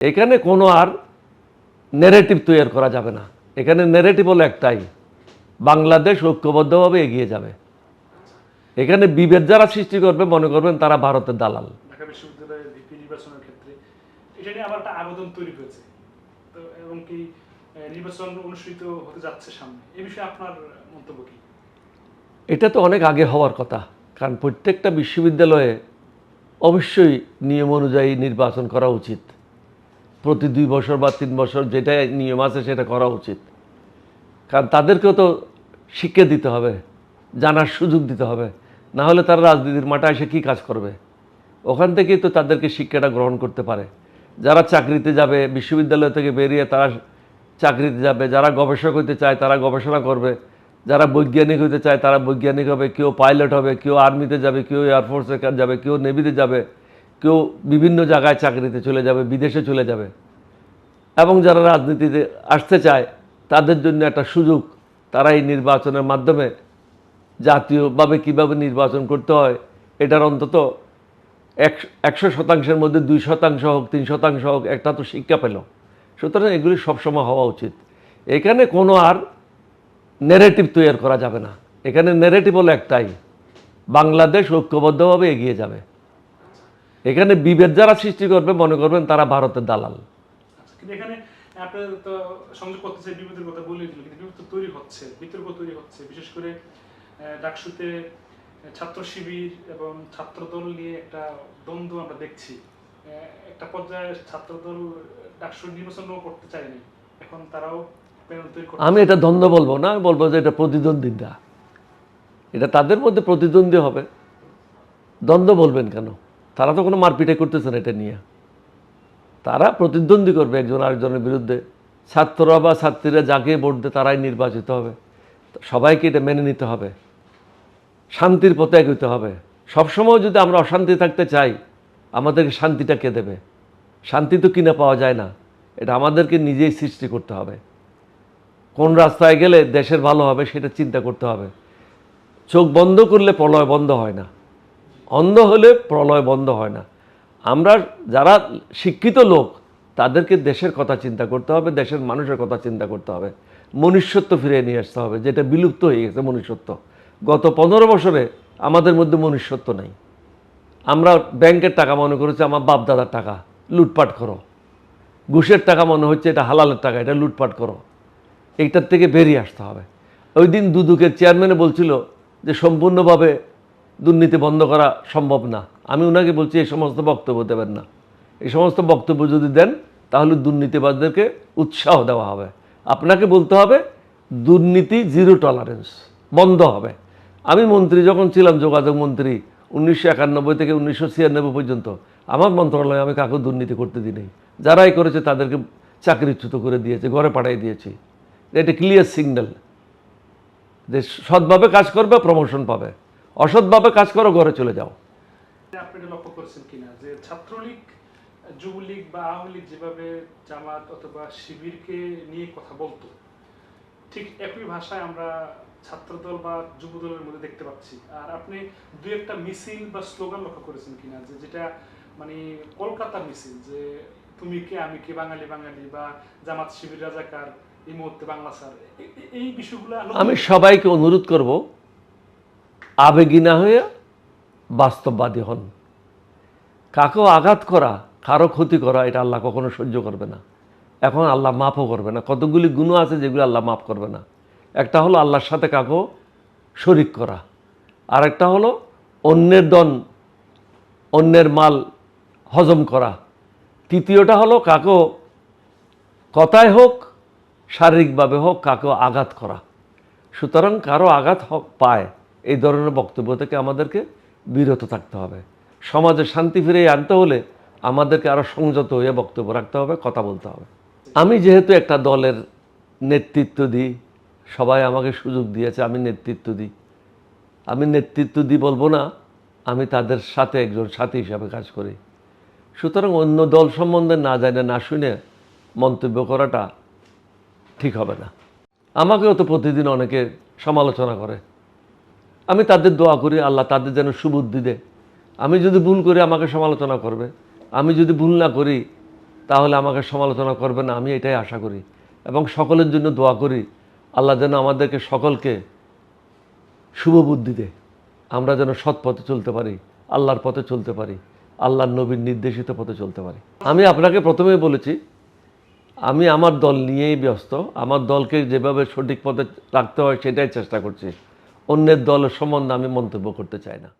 এখানে কোনো আর নেরেটিভ তৈরি করা যাবে না। এখানে নেরেটিভ হলো একটাই বাংলাদেশ ঐক্যবদ্ধভাবে এগিয়ে যাবে। এখানে বিভেদ যারা সৃষ্টি করবে মনে করবেন তারা ভারতের দালাল। এটা নিয়ে আমার একটা আবেদন তৈরি হয়েছে। তো এবং কি নির্বাচন অনুষ্ঠিত হতে যাচ্ছে সামনে। এই বিষয়ে আপনার মন্তব্য কি? এটা তো অনেক আগে হওয়ার কথা কারণ প্রত্যেকটা বিশ্ববিদ্যালয়ে অবশ্যই নিয়ম অনুযায়ী নির্বাচন করা উচিত। প্রতি দুই বছর বা তিন বছর যেটা নিয়ম আছে সেটা করা উচিত। কারণ তাদেরকেও তো শিক্ষা দিতে হবে, জানার সুযোগ দিতে হবে। না হলে তারা রাজনীতির মাঠে এসে কী কাজ করবে? ওখান থেকেই তো তাদেরকে শিক্ষাটা গ্রহণ করতে পারে। যারা চাকরিতে যাবে, বিশ্ববিদ্যালয় থেকে বেরিয়ে তারা চাকরিতে যাবে, যারা গবেষক হতে চায় তারা গবেষণা করবে, যারা বৈজ্ঞানিক হতে চায় তারা বৈজ্ঞানিক হবে, কেউ পাইলট হবে, কেউ আর্মিতে যাবে, কেউ এয়ারফোর্সে যাবে, কেউ নেভিতে যাবে। কেউ বিভিন্ন জায়গায় চাকরিতে চলে যাবে, বিদেশে চলে যাবে। এবং যারা রাজনীতিতে আসতে চায়, তাদের জন্য একটা সুযোগ তারা এই নির্বাচনের মাধ্যমে জাতীয়ভাবে কীভাবে নির্বাচন করতে হয়, এটার অন্তত একশো শতাংশের মধ্যে দুই শতাংশ হোক, তিন শতাংশ হোক, একটা তো শিক্ষা পেল। সুতরাং এগুলি সবসময় হওয়া উচিত। এখানে কোনো আর নেরেটিভ তৈরি করা যাবে না। এখানে নেরেটিভ হলো একটাই, বাংলাদেশ ঐক্যবদ্ধভাবে এগিয়ে যাবে। এখানে বিভেদ যারা সৃষ্টি করবে মনে করবেন তারা ভারতের দালাল। আচ্ছা, কিন্তু এখানে আপনার তো সংযোগ বিপদের কথা বলে দিল কিন্তু বিপদ তৈরি হচ্ছে বিতর্ক তৈরি হচ্ছে। বিশেষ করে ডাকসুতে ছাত্র শিবির এবং ছাত্রদল নিয়ে একটা দ্বন্দ্ব আমরা দেখছি। একটা পর্যায়ে ছাত্রদল ডাকসু নির্বাচনও করতে চায়নি। এখন তারাও আমি এটা দ্বন্দ্ব বলব না আমি বলব যে এটা প্রতিদ্বন্দ্বিতা এটা তাদের মধ্যে প্রতিদ্বন্দ্বী হবে। দ্বন্দ্ব বলবেন কেন? তারা তো কোনো মারপিটে করতেছে না এটা নিয়ে। তারা প্রতিদ্বন্দ্বী করবে একজন আরেকজনের বিরুদ্ধে। ছাত্ররা বা ছাত্রীরা যাকে ভোট দেয় তারাই নির্বাচিত হবে। সবাইকে এটা মেনে নিতে হবে। শান্তির পথে এগোতে হবে। সবসময় যদি আমরা অশান্তি থাকতে চাই, আমাদেরকে শান্তিটা কে দেবে? শান্তি তো কিনে পাওয়া যায় না। এটা আমাদেরকে নিজেই সৃষ্টি করতে হবে। কোন রাস্তায় গেলে দেশের ভালো হবে সেটা চিন্তা করতে হবে। চোখ বন্ধ করলে প্রলয় বন্ধ হয় না। অন্ধ হলে প্রলয় বন্ধ হয় না। আমরা যারা শিক্ষিত লোক, তাদেরকে দেশের কথা চিন্তা করতে হবে, দেশের মানুষের কথা চিন্তা করতে হবে। মনুষ্যত্ব ফিরিয়ে নিয়ে আসতে হবে, যেটা বিলুপ্ত হয়ে গেছে মনুষ্যত্ব। গত পনেরো বছরে আমাদের মধ্যে মনুষ্যত্ব নেই। আমরা ব্যাংকের টাকা মনে করেছি, আমার বাপ দাদার টাকা, লুটপাট করো। ঘুষের টাকা মনে হচ্ছে, এটা হালালের টাকা, এটা লুটপাট করো। এইটার থেকে বেরিয়ে আসতে হবে। ওই দিন দুদুকের চেয়ারম্যানে বলছিল যে, সম্পূর্ণভাবে দুর্নীতি বন্ধ করা সম্ভব না। আমি ওনাকে বলছি, এই সমস্ত বক্তব্য দেবেন না। এই সমস্ত বক্তব্য যদি দেন, তাহলে দুর্নীতিবাজদেরকে উৎসাহ দেওয়া হবে। আপনাকে বলতে হবে, দুর্নীতি জিরো টলারেন্স, বন্ধ হবে। আমি মন্ত্রী যখন ছিলাম, যোগাযোগ মন্ত্রী, উনিশশো একানব্বই থেকে উনিশশো ছিয়ানব্বই পর্যন্ত, আমার মন্ত্রণালয়ে আমি কাউকে দুর্নীতি করতে দিই যারাই করেছে, তাদেরকে চাকরিচ্যুত করে দিয়েছে, ঘরে পাঠিয়ে দিয়েছি। এটা ক্লিয়ার সিগন্যাল যে সৎভাবে কাজ করবে প্রমোশন পাবে। অসৎভাবে কাজ করো ঘরে চলে যাও। আপনি এটা লক্ষ্য করেছেন কিনা? যে ছাত্রলীগ যুবলীগ বা আওয়ামী লীগ যেভাবে জামাত অথবা শিবিরকে নিয়ে কথা বলতো ঠিক একই ভাষায় আমরা ছাত্রদল বা যুবদলের মধ্যে দেখতে পাচ্ছি। আর আপনি দু একটা মিছিল বা স্লোগান লক্ষ্য করেছেন কিনা? যে যেটা মানে কলকাতার মিছিল যে তুমি কে আমি কে বাঙালি বাঙালি বা জামাত শিবির রাজাকার এই মুহূর্তে বাংলা স্যার এই বিষয়গুলো আমি সবাইকে অনুরোধ করব আবেগী না হয়ে বাস্তববাদী হন। কাকেও আঘাত করা, কারও ক্ষতি করা, এটা আল্লাহ কখনো সহ্য করবে না। এখন আল্লাহ মাফও করবে না। কতগুলি গুণ আছে যেগুলো আল্লাহ মাফ করবে না। একটা হলো আল্লাহর সাথে কাকেও শরিক করা। আর একটা হলো অন্যের দন অন্যের মাল হজম করা। তৃতীয়টা হলো কাকেও কথায় হোক, শারীরিকভাবে হোক, কাকেও আঘাত করা। সুতরাং কারও আঘাত হোক, পায়। এই ধরনের বক্তব্য থেকে আমাদেরকে বিরত থাকতে হবে। সমাজে শান্তি ফিরে আনতে হলে আমাদেরকে আরও সংযত হয়ে বক্তব্য রাখতে হবে, কথা বলতে হবে। আমি যেহেতু একটা দলের নেতৃত্ব দিই, সবাই আমাকে সুযোগ দিয়েছে, আমি নেতৃত্ব দিই। আমি নেতৃত্ব দিই বলব না, আমি তাদের সাথে একজন সাথী হিসাবে কাজ করি। সুতরাং অন্য দল সম্বন্ধে না জানে, না শুনে মন্তব্য করাটা ঠিক হবে না। আমাকেও তো প্রতিদিন অনেকে সমালোচনা করে। আমি তাদের দোয়া করি, আল্লাহ তাদের যেন সুবুদ্ধি দেয়। আমি যদি ভুল করি, আমাকে সমালোচনা করবে। আমি যদি ভুল না করি, তাহলে আমাকে সমালোচনা করবে না। আমি এটাই আশা করি। এবং সকলের জন্য দোয়া করি, আল্লাহ যেন আমাদেরকে সকলকে শুভ বুদ্ধি দেয়। আমরা যেন সৎ পথে চলতে পারি, আল্লাহর পথে চলতে পারি, আল্লাহর নবীর নির্দেশিত পথে চলতে পারি। আমি আপনাকে প্রথমেই বলেছি, আমি আমার দল নিয়েই ব্যস্ত। আমার দলকে যেভাবে সঠিক পথে রাখতে হয়, সেটাই চেষ্টা করছি। অন্যের দলের সম্বন্ধে আমি মন্তব্য করতে চাই না।